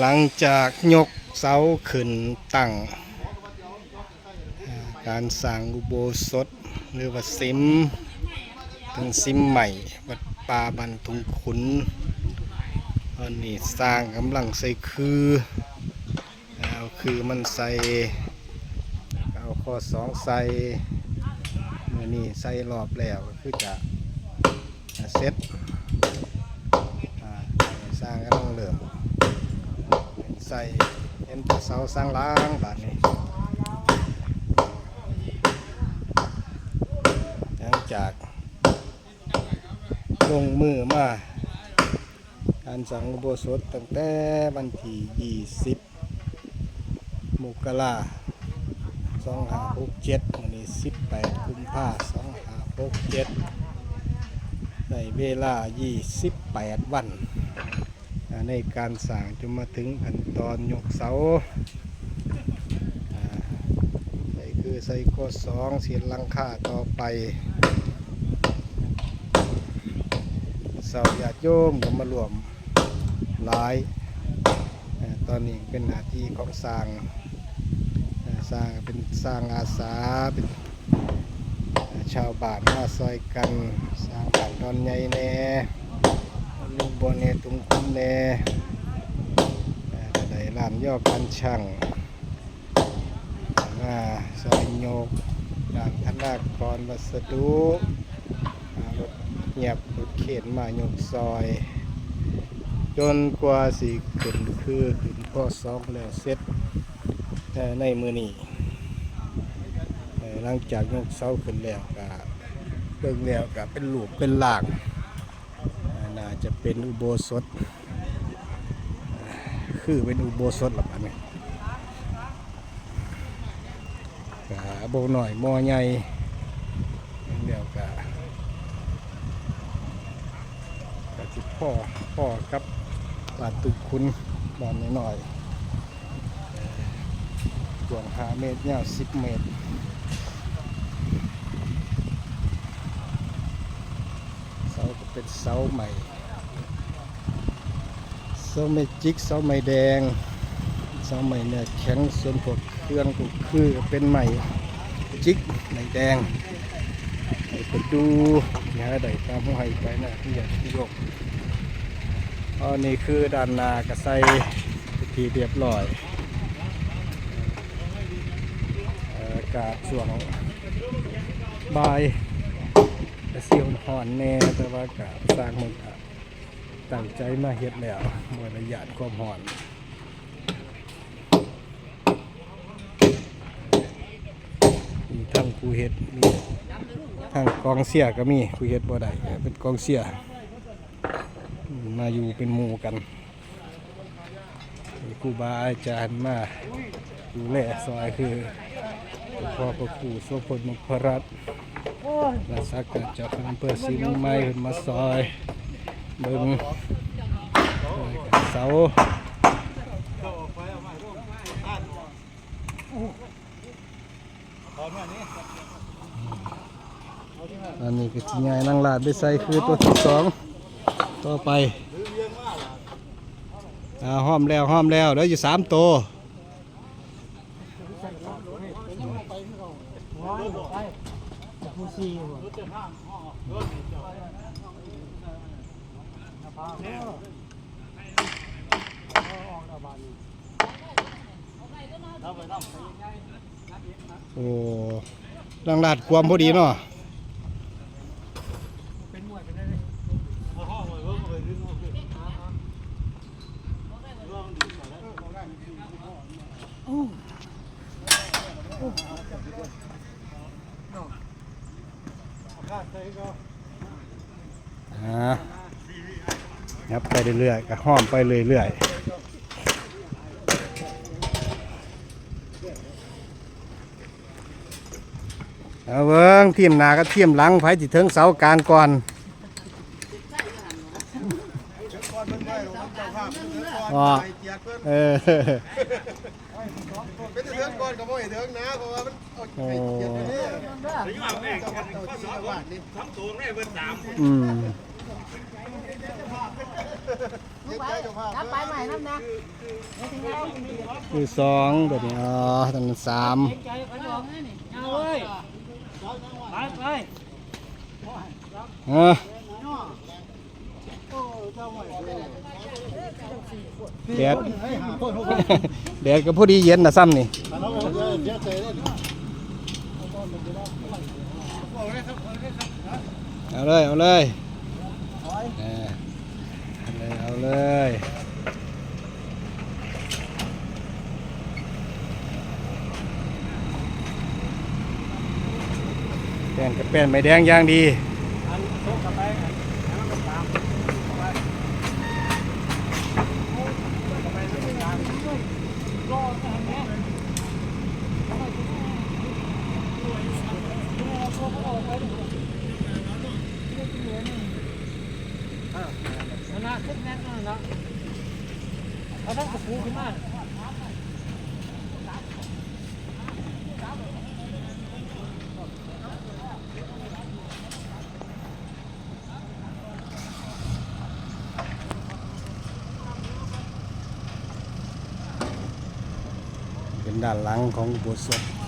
หลังจากยกเสาขึ้นตั้ง การสร้างอุโบสถหรือว่าซิมเป็นซิมใหม่วัดป่าบันทุงขุนตอนนี้สร้างกำลังใส่คือเอาคือมันใส่เอาข้อสองใส่เมื่อนี้ใส่รอบแล้วก็คือจะเซ็ต อ่าสร้างก็ต้อง เริ่มใส่เอ็นตัวเสาสร้างล้างบาดนี้หลังจากลงมือมาการสังอุโบสถตั้งแต่วันที่ 20มกราสองห้าหกเจ็ดวันนี้18กุมภาสองห้าหกเจ็ดในเวลา 28 วัน ในการสร้างจนมาถึงขั้นตอนยกเสาอ่าใส่คือใส่ข้อสองเสียนลังคาต่อไปเสาญาติโยมก็มารวมหลายอ่าตอนนี้เป็นหน้าที่ของสร้างสร้างเป็นสร้างอาสาเป็นชาวบ้านมาซอยกัน สร้างบ้านดอนใหญ่แน่ ลุงบนเนตุงคุ้มแน่เอ่อได้ร้านย่อพันช่างมาซอยโยกด่านธนากรวัสดุรถเงียบรถเข็นมาโยกซอย จนกว่าสิขึ้นคือขึ้นข้อสองแล้วเสร็จเอ่ในมือนี้หลังจากยกเสาขึ้นแล้วก็เบิ่งแล้วก็เป็นรูปเป็นหลางอ่าน่า จะเป็นอุโบสถ คือเป็นอุโบสถหรอปะเนี่ยก็โบหน่อยมอใหญ่เดี๋ยวก็ก็สิพ่อพ่อกับบาตุคุณบานน้อยๆเอ่อกว้างหาเมตรยาวสิบเมตรเสาก็เป็นเสาใหม่ เสาไม้จิกเสาไม้แดงเสาไม้เนื้อแข็งส่วนพวกเครื่องก็คือเป็นไม้จิกไม้แดงให้ไปดูนี่ยได้ตามหัวไหไปนะที่อยากที่ยกอันนี้คือด้านนากระใสพิธีเรียบร้อยอากาศช่วงบ่ายเซียวหอนแน่แต่ว่ากะสร้างมัน ตั้งใจมาเฮ็ดแล้วมวระยะความหอนมีทั้งผู้เฮ็ดมีทั้งกองเสียก็มีผู้เฮ็ดบ่ได้เป็นกองเสียมาอยู่เป็นหมู่กันมีครูบาอาจารย์มาดูแลซอยคือพ่อพระครูโสพลมุขรัตน์รักษาการเจ้าคณะอำเภอศรีมืองใหม่ขึ้นมาซอย เบิ่งเสาอันนี้ก็ที่ใหญ่นั่งลาดไปใส่คือตัวที่สองต่อไปอ่าห้อมแล้วห้อมแล้วเดี๋ยวอยู่สามตัว โอ้นั่งลาดความพอดีเนาะโอ่า ยับไปเรื่อยๆก็ห้อมไปเรื่อยๆเอาเบิ้งทีมหนาก็ทีมหลังไผติถึงเสากลางก่อนอ๋อเออเป็นเถืองก่อนกับโมยเถืองนะเพราะว่ามันเอาโอ้ไปเกียรตินี่เจ้าเจ้าที่ชาวบ้านนี่อืมยใจเจ้าภาพนับไปใหม่นับนะไม่ถึงแล้วคือสองตัวนี้อ๋อตัวนั้นสามเอกเอาเว้ยไปไปเออแดดแดดก็พอดีเย็นนะซ้ำนี่เอาเลย เอาเลย เออเอาเลยเอาเลยแป้นกับแป้นไม่แดงอย่างดีอันโชกกลับไปอันนั้นก็ตามรอ แต่แม่ชนะทุกแมตช์นั่นนะเขาต้องกระพูขึ้นมาเป็นด้านหลังของอุโบสถ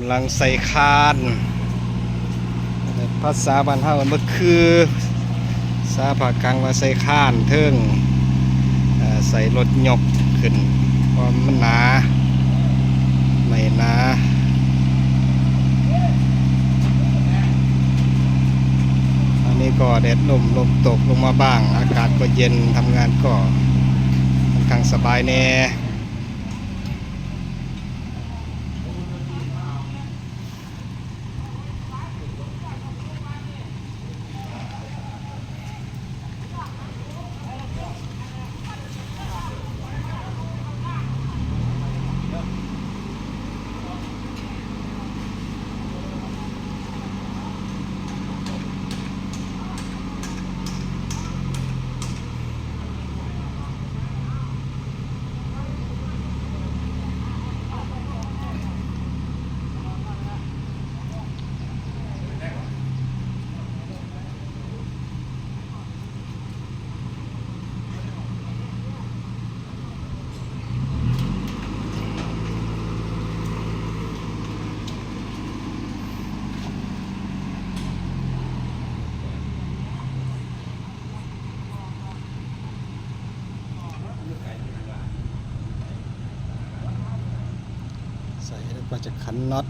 ำลังใส่คานภาษาบ้านเฮามันก็คือซาผักกังมาใส่ข้านเทิงใส่รถยกขึ้นเพราะมันหนาไม่หนาอันนี้ก็แดดลมลมตกลงมาบ้าง อากาศก็เย็นทำงานก็ค่อนข้างสบายแน่ ใส่แล้ว ก็จะขันน็อต